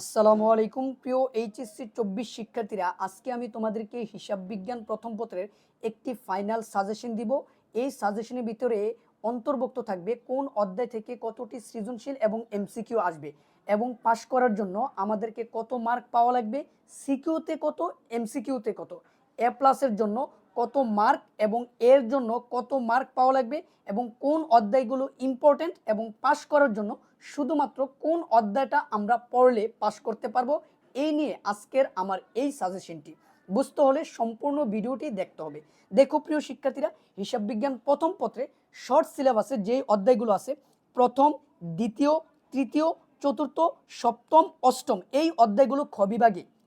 আসসালামু আলাইকুম, প্রিয় এইচএসসি চব্বিশ শিক্ষার্থীরা। আজকে আমি তোমাদেরকে হিসাব বিজ্ঞান প্রথম পত্রের একটি ফাইনাল সাজেশন দিব। এই সাজেশনের ভিতরে অন্তর্ভুক্ত থাকবে কোন অধ্যায় থেকে কতটি সৃজনশীল এবং এমসিকিউ আসবে এবং পাশ করার জন্য আমাদেরকে কত মার্ক পাওয়া লাগবে, সিকিউতে কত, এমসিকিউতে কত? এ প্লাসের জন্য কত মার্ক এবং এর জন্য কত মার্ক পাওয়া লাগবে এবং কোন অধ্যায়গুলো ইম্পর্টেন্ট এবং পাশ করার জন্য শুধুমাত্র কোন অধ্যায়টা আমরা পড়লে পাশ করতে পারব, এই নিয়ে আজকের আমার এই সাজেশনটি বুঝতে হলে সম্পূর্ণ ভিডিওটি দেখতে হবে। দেখো প্রিয় শিক্ষার্থীরা, হিসাব বিজ্ঞান প্রথম পত্রে শর্ট সিলেবাসে যে অধ্যায়গুলো আছে, প্রথম, দ্বিতীয়, তৃতীয়, চতুর্থ, সপ্তম, অষ্টম, এই অধ্যায়গুলো খ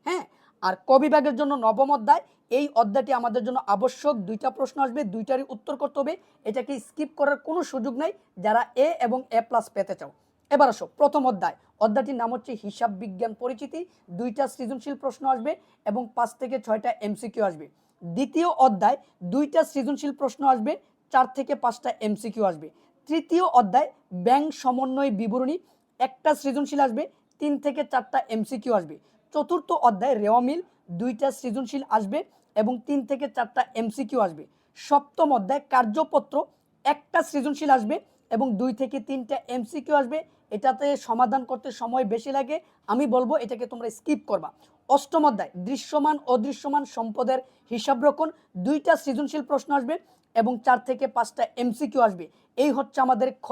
হ্যাঁ? আর ক বিভাগের জন্য নবম অধ্যায় এই অধ্যায়টি আমাদের জন্য আবশ্যক। দুইটা প্রশ্ন আসবে, দুইটারই উত্তর করতে হবে। এটাকে স্কিপ করার কোনো সুযোগ নাই। যারা এ এবং এ প্লাস পেতে চাও। এবার আসো, প্রথম অধ্যায়। অধ্যায়টির নাম হচ্ছে হিসাব বিজ্ঞান পরিচিতি। দুইটা সৃজনশীল প্রশ্ন আসবে এবং পাঁচ থেকে ছয়টা এমসিকিউ আসবে। দ্বিতীয় অধ্যায়, দুইটা সৃজনশীল প্রশ্ন আসবে, চার থেকে পাঁচটা এমসিকিউ আসবে। তৃতীয় অধ্যায়, ব্যাংক সমন্বয় বিবরণী। একটা সৃজনশীল আসবে, তিন থেকে চারটা এমসিকিউ আসবে। চতুর্থ অধ্যায়, রেওয়া মিল। দুইটা সৃজনশীল আসবে এবং তিন থেকে চারটা এমসিকিউ আসবে। সপ্তম অধ্যায় কার্যপত্র, একটা সৃজনশীল আসবে এবং দুই থেকে তিনটা এমসিকিউ আসবে। এটাতে সমাধান করতে সময় বেশি লাগে। আমি বলব এটাকে তোমরা স্কিপ করবা। অষ্টম অধ্যায়, দৃশ্যমান, অদৃশ্যমান সম্পদের হিসাব রক্ষণ। দুইটা সৃজনশীল প্রশ্ন আসবে এবং চার থেকে পাঁচটা এমসিকিউ আসবে। এই হচ্ছে আমাদের খ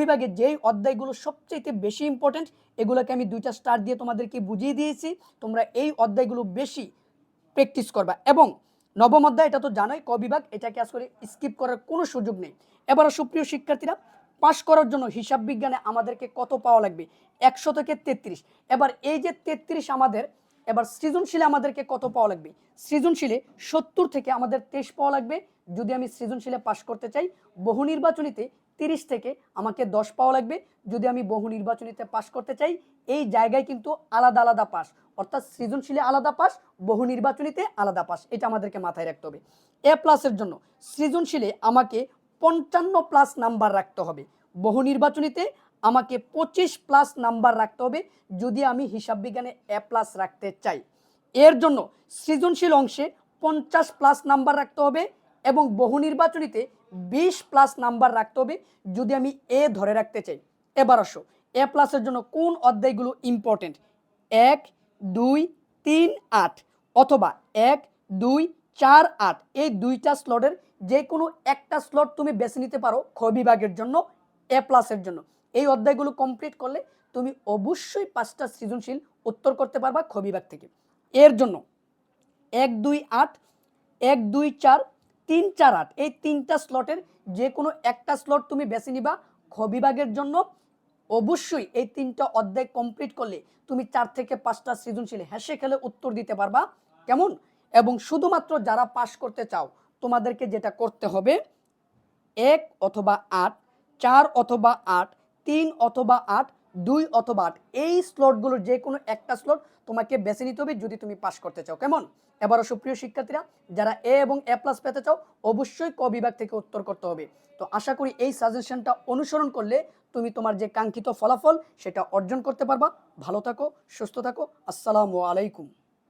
বিভাগ যেই অধ্যায়গুলো সবচেয়ে বেশি ইম্পর্টেন্ট এগুলোকে আমি দুইটা স্টার দিয়ে তোমাদেরকে বুঝিয়ে দিয়েছি। তোমরা এই অধ্যায়গুলো বেশি প্র্যাকটিস করবা। এবং নবম অধ্যায়, এটা তো জানোই ক বিভাগ এটাকে আসলে স্কিপ করার কোনো সুযোগ নেই। এবার সুপ্রিয় শিক্ষার্থীরা পাশ করার জন্য হিসাব বিজ্ঞানে আমাদেরকে কত পাওয়া লাগবে? একশো থেকে তেত্রিশ। এবার এই যে তেত্রিশ আমাদের, এবার সৃজনশীলে আমাদেরকে কত পাওয়া লাগবে? সৃজনশীলে সত্তর থেকে আমাদের তেইশ পাওয়া লাগবে। যদি আমি সৃজনশীলে পাশ করতে চাই, বহু নির্বাচনীতে তিরিশ থেকে আমাকে দশ পাওয়া লাগবে। যদি আমি বহু নির্বাচনীতে পাশ করতে চাই, এই জায়গায় কিন্তু আলাদা আলাদা পাস অর্থাৎ সৃজনশীলে আলাদা পাস বহু নির্বাচনীতে আলাদা পাস এটা আমাদেরকে মাথায় রাখতে হবে। এ প্লাসের জন্য সৃজনশীলে আমাকে পঞ্চান্ন প্লাস নাম্বার রাখতে হবে। বহু নির্বাচনীতে আমাকে পঁচিশ প্লাস নাম্বার রাখতে হবে, যদি আমি হিসাব বিজ্ঞানে এ প্লাস রাখতে চাই। এর জন্য সৃজনশীল অংশে পঞ্চাশ প্লাস নাম্বার রাখতে হবে। এবং বহু নির্বাচনীতে বিশ প্লাস নাম্বার রাখতে হবে যদি আমি এ ধরে রাখতে চাই। এবার আসো, এ প্লাসের জন্য কোন অধ্যায়গুলো ইম্পর্টেন্ট এক, দুই, তিন, আট অথবা এক, দুই, চার, আট এই দুইটা স্লটের যে কোনো একটা স্লট তুমি বেছে নিতে পারো খ বিভাগের জন্য, এ প্লাসের জন্য। এই অধ্যায়গুলো কমপ্লিট করলে তুমি অবশ্যই পাঁচটা সৃজনশীল উত্তর করতে পারবা খ বিভাগ থেকে। এর জন্য এক, দুই, আট, এক, দুই, চার তিন চার আট এই তিনটা স্লটের যে কোনো একটা স্লট তুমি বেছে নিবা খ বিভাগের জন্য। অবশ্যই এই তিনটা অধ্যায় কমপ্লিট করলে তুমি চার থেকে পাঁচটা সৃজনশীল হেসে খেলে উত্তর দিতে পারবা। কেমন? এবং শুধুমাত্র যারা পাশ করতে চাও, তোমাদেরকে যেটা করতে হবে, এক অথবা আট, চার অথবা আট, তিন অথবা আট, দুই অথবা আট, এই স্লটগুলোর যে কোনো একটা স্লট তোমাকে বেছে নিতে হবে যদি তুমি পাশ করতে চাও। কেমন? এবারও সুপ্রিয় শিক্ষার্থীরা, যারা এ এবং এ প্লাস পেতে চাও, অবশ্যই ক বিভাগ থেকে উত্তর করতে হবে। তো আশা করি এই সাজেশনটা অনুসরণ করলে তুমি তোমার যে কাঙ্ক্ষিত ফলাফল, সেটা অর্জন করতে পারবা। ভালো থাকো, সুস্থ থাকো। আসসালামু আলাইকুম।